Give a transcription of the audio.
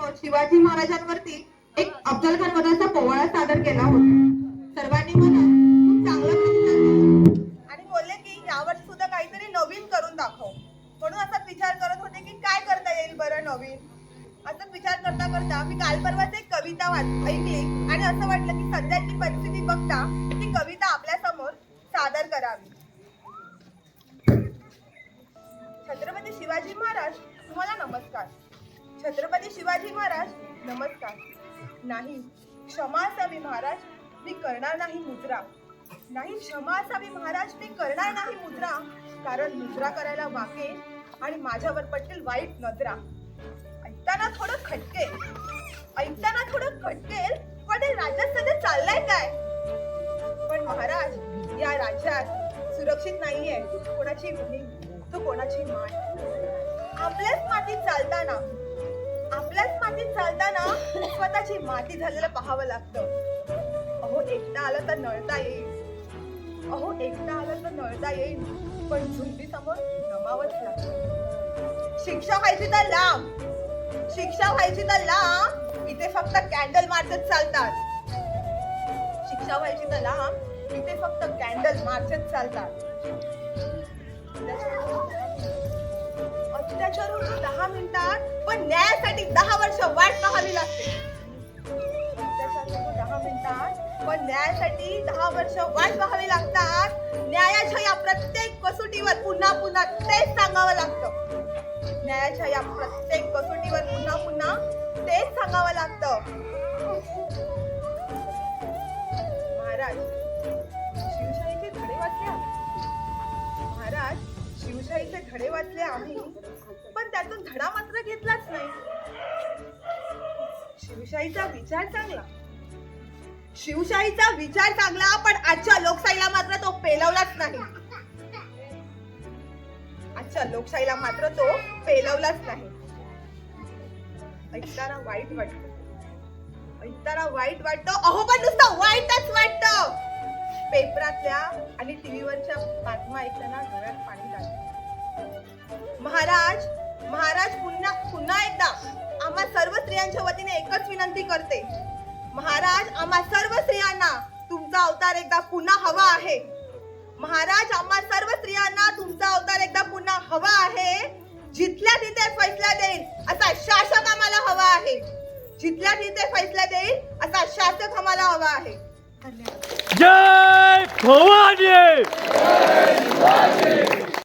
समोर शिवाजी महाराजांवरती एक अफजल खान वधाचा पोवाडा सादर केला होता. सर्वांनी मला खूप आणि बोलले की यावर्षी सुद्धा काहीतरी नवीन करून दाखव. म्हणून असाच विचार करत होते की काय करता येईल बरं नवीन? असंच विचार करता करता मी काल परवाच एक कविता ऐकली आणि असं वाटलं की सध्याची परिस्थिती बघता ती कविता आपल्यासमोर सादर करावी. छत्रपती शिवाजी महाराज तुम्हाला नमस्कार. छत्रपती शिवाजी महाराज नमस्कार. नाही क्षमा असावी महाराज मी करणार नाही मुद्रा. नाही क्षमा असावी महाराज मी करणार नाही मुद्रा. कारण मुद्रा करायला वाके आणि माझ्यावर पटेल वाईट नजरा. ऐकताना थोडं खटकेल ऐकताना थोडं खटकेल पण हे राज्यात सध्या चाललंय काय? पण महाराज या राज्यात सुरक्षित नाहीये. कोणाची भूमी तो कोणाची मान. आपल्याच मातीत चालताना मातीत चालताना स्वतःची माती झालेलं पाहावं लागतं. अहो एकटा आलं तर नळता येईल. अहो एकटा आलं तर नळता येईल. पण झुंडी समोर नमावंच लागतं. शिक्षा व्हायची तर लांब. शिक्षा व्हायची तर लांब. इथे फक्त कॅन्डल मार्चच चालतात. शिक्षा व्हायची तर लांब. इथे फक्त कॅन्डल मार्चच चालतात. अत्याचार होतो दहा मिनिटात पण न्यायासाठी दहा वर्ष वाट पाहावी लागते. अत्याचार होतो दहा मिनिटात पण न्यायासाठी दहा वर्ष वाट पाहावी लागतात. न्यायाच्या या प्रत्येक कसोटीवर पुन्हा पुन्हा तेच सांगावं लागतं. न्यायाच्या या प्रत्येक शिवशाहीचे धडे वाचले आम्ही पण त्यातून धडा मात्र घेतलाच नाही. शिवशाहीचा विचार चांगला. शिवशाहीचा विचार चांगला पण आजच्या लोकशाहीला मात्र तो पेलवलाच नाही. आजच्या लोकशाहीला मात्र तो पेलवलाच नाही. ऐकताना वाईट वाटत. ऐकताना वाईट वाटतं. अहो पण नुसतं वाईटच वाटतं. पेपरातल्या आणि टीव्हीवरच्या बातम्या ऐकताना घरात पाणी लागतं महाराज महाराज पुन्हा पुन्हा एकदा आम्हा सर्व स्त्रियांच्या वतीने एकच विनंती करते. महाराज आम्हा सर्व स्त्रियांना तुमचा अवतार एकदा पुन्हा हवा आहे. महाराज आम्हा सर्व स्त्रियांना तुमचा अवतार एकदा पुन्हा हवा आहे. जिथल्या तिथे फैसला देईल असा शासक आम्हाला हवा आहे. जिथल्या तिथे फैसला देईल असा शासक आम्हाला हवा आहे. धन्यवाद जय भवानी!